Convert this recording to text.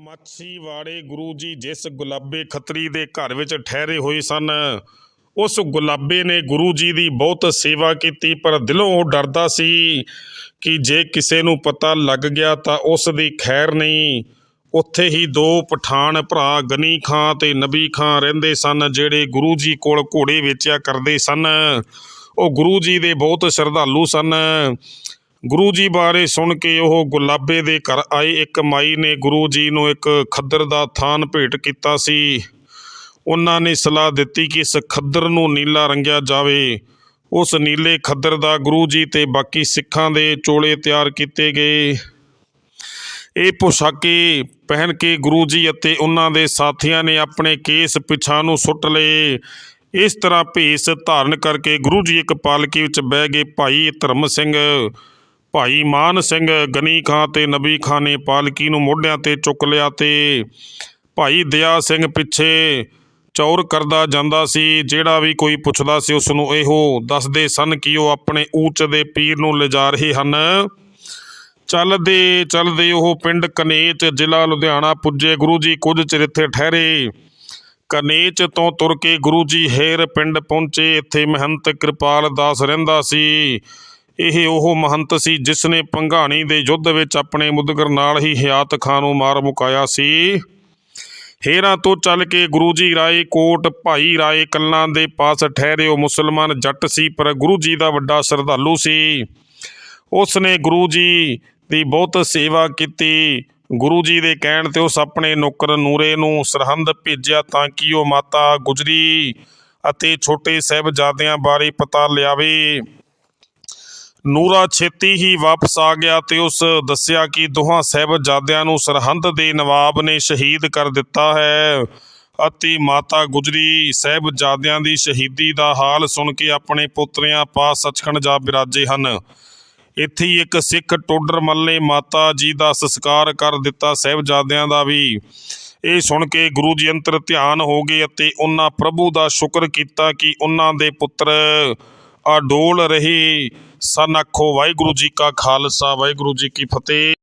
ਮਾਛੀਵਾੜੇ ਗੁਰੂ ਜੀ ਜਿਸ ਗੁਲਾਬੇ ਖੱਤਰੀ ਦੇ ਘਰ ਵਿੱਚ ਠਹਿਰੇ ਹੋਏ ਸਨ, ਉਸ ਗੁਲਾਬੇ ਨੇ ਗੁਰੂ ਜੀ ਦੀ ਬਹੁਤ ਸੇਵਾ ਕੀਤੀ, ਪਰ ਦਿਲੋਂ ਉਹ ਡਰਦਾ ਸੀ ਕਿ ਜੇ ਕਿਸੇ ਨੂੰ ਪਤਾ ਲੱਗ ਗਿਆ ਤਾਂ ਉਸ ਦੀ ਖੈਰ ਨਹੀਂ। ਉੱਥੇ ਹੀ ਦੋ ਪਠਾਨ ਭਰਾ ਗਨੀ ਖਾਂ ਤੇ ਨਬੀ ਖਾਂ ਰਹਿੰਦੇ ਸਨ, ਜਿਹੜੇ ਗੁਰੂ ਜੀ ਕੋਲ ਘੋੜੇ ਵੇਚਿਆ ਕਰਦੇ ਸਨ। ਉਹ ਗੁਰੂ ਜੀ ਦੇ ਬਹੁਤ ਸ਼ਰਧਾਲੂ ਸਨ। ਗੁਰੂ ਜੀ ਬਾਰੇ ਸੁਣ ਕੇ ਉਹ ਗੁਲਾਬੇ ਦੇ ਘਰ ਆਏ। ਇੱਕ ਮਾਈ ਨੇ ਗੁਰੂ ਜੀ ਨੂੰ ਇੱਕ ਖੱਦਰ ਦਾ ਥਾਨ ਭੇਟ ਕੀਤਾ ਸੀ। ਉਹਨਾਂ ਨੇ ਸਲਾਹ ਦਿੱਤੀ ਕਿ ਇਸ ਖੱਦਰ ਨੂੰ ਨੀਲਾ ਰੰਗਿਆ ਜਾਵੇ। ਉਸ ਨੀਲੇ ਖੱਦਰ ਦਾ ਗੁਰੂ ਜੀ ਤੇ ਬਾਕੀ ਸਿੱਖਾਂ ਦੇ ਚੋਲੇ ਤਿਆਰ ਕੀਤੇ ਗਏ। ਇਹ ਪੁਸ਼ਾਕੇ ਪਹਿਨ ਕੇ ਗੁਰੂ ਜੀ ਅਤੇ ਉਹਨਾਂ ਦੇ ਸਾਥੀਆਂ ਨੇ ਆਪਣੇ ਕੇਸ ਪਿਛਾਂ ਨੂੰ ਸੁੱਟ ਲਏ। ਇਸ ਤਰ੍ਹਾਂ ਭੇਸ ਧਾਰਨ ਕਰਕੇ ਗੁਰੂ ਜੀ ਇੱਕ ਪਾਲਕੀ ਵਿੱਚ ਬਹਿ ਗਏ ਭਾਈ ਧਰਮ ਸਿੰਘ। ਭਾਈ ਮਾਨ ਸਿੰਘ ਗਨੀ ਖਾਂ ਤੇ ਨਬੀ ਖਾਂ ਨੇ ਪਾਲਕੀ ਨੂੰ ਮੋਢਿਆਂ ਤੇ ਚੁੱਕ ਲਿਆ ਤੇ ਭਾਈ ਦਇਆ ਸਿੰਘ ਪਿੱਛੇ ਚੌਰ ਕਰਦਾ ਜਾਂਦਾ ਸੀ, ਜਿਹੜਾ ਵੀ ਕੋਈ ਪੁੱਛਦਾ ਸੀ ਉਸ ਨੂੰ ਇਹੋ ਦੱਸਦੇ ਸਨ ਕਿ ਉਹ ਆਪਣੇ ਊਚ ਦੇ ਪੀਰ ਨੂੰ ਲਿਜਾ ਰਹੇ ਹਨ। ਚੱਲਦੇ ਚੱਲਦੇ ਉਹ ਪਿੰਡ ਕਨੇਚ ਜ਼ਿਲ੍ਹਾ ਲੁਧਿਆਣਾ ਪੁੱਜੇ। ਗੁਰੂ ਜੀ ਕੁਝ ਚਿਰ ਇੱਥੇ ਠਹਿਰੇ। ਕਨੇਚ ਤੋਂ ਤੁਰ ਕੇ ਗੁਰੂ ਜੀ ਹੇਰ ਪਿੰਡ ਪਹੁੰਚੇ। ਇੱਥੇ ਮਹੰਤ ਕਿਰਪਾਲ ਦਾਸ ਰਹਿੰਦਾ ਸੀ। ਇਹ ਉਹ ਮਹੰਤ ਸੀ ਜਿਸ ਨੇ ਪੰਘਾਣੀ ਦੇ ਯੁੱਧ ਵਿੱਚ ਆਪਣੇ ਮੁਦਗਰ ਨਾਲ ਹੀ ਹਿਆਤ ਖਾਂ ਨੂੰ ਮਾਰ ਮੁਕਾਇਆ ਸੀ। ਹੇਰਾਂ ਤੋਂ ਚੱਲ ਕੇ ਗੁਰੂ ਜੀ ਰਾਏ, ਕੋਟ ਭਾਈ ਰਾਏ ਕੱਲਾਂ ਦੇ ਪਾਸ ਠਹਿਰੇ ਉਹ ਮੁਸਲਮਾਨ ਜੱਟ ਸੀ, ਪਰ ਗੁਰੂ ਜੀ ਦਾ ਵੱਡਾ ਸ਼ਰਧਾਲੂ ਸੀ। ਉਸ ਨੇ ਗੁਰੂ ਜੀ ਦੀ ਬਹੁਤ ਸੇਵਾ ਕੀਤੀ। ਗੁਰੂ ਜੀ ਦੇ ਕਹਿਣ ਤੇ ਉਸ ਆਪਣੇ ਨੌਕਰ ਨੂਰੇ ਨੂੰ ਸਰਹੰਦ ਭੇਜਿਆ ਤਾਂ ਕਿ ਉਹ ਮਾਤਾ ਗੁਜਰੀ ਅਤੇ ਛੋਟੇ ਸਾਹਿਬਜ਼ਾਦਿਆਂ ਬਾਰੇ ਪਤਾ ਲਿਆਵੇ। ਨੂਰਾ ਛੇਤੀ ਹੀ ਵਾਪਸ ਆ ਗਿਆ ਤੇ ਉਸ ਦੱਸਿਆ ਕਿ ਦੋਹਾਂ ਸਾਹਿਬਜ਼ਾਦਿਆਂ ਨੂੰ ਸਰਹੰਦ ਦੇ ਨਵਾਬ ਨੇ ਸ਼ਹੀਦ ਕਰ ਦਿੱਤਾ ਹੈ। ਅਤੇ ਮਾਤਾ ਗੁਜਰੀ ਸਾਹਿਬਜ਼ਾਦਿਆਂ ਦੀ ਸ਼ਹੀਦੀ ਦਾ ਹਾਲ ਸੁਣ ਕੇ ਆਪਣੇ ਪੁੱਤਰਿਆਂ ਪਾਸ ਸੱਚਖੰਡ ਜਾ ਬਿਰਾਜੇ ਹਨ। ਇੱਥੇ ਹੀ ਇੱਕ ਸਿੱਖ ਟੋਡਰ ਮੱਲ ਨੇ ਮਾਤਾ ਜੀ ਦਾ ਸੰਸਕਾਰ ਕਰ ਦਿੱਤਾ ਸਾਹਿਬਜ਼ਾਦਿਆਂ ਦਾ ਵੀ। ਇਹ ਸੁਣ ਕੇ ਗੁਰੂ ਜੀ ਅੰਤਰ ਧਿਆਨ ਹੋ ਗਏ ਅਤੇ ਉਹਨਾਂ ਪ੍ਰਭੂ ਦਾ ਸ਼ੁਕਰ ਕੀਤਾ ਕਿ ਉਹਨਾਂ ਦੇ ਪੁੱਤਰ ਅਡੋਲ ਰਹੇ ਸਨ ਆਖੋ ਵਾਹਿਗੁਰੂ ਜੀ ਕਾ ਖਾਲਸਾ ਵਾਹਿਗੁਰੂ ਜੀ ਕੀ ਫਤਿਹ।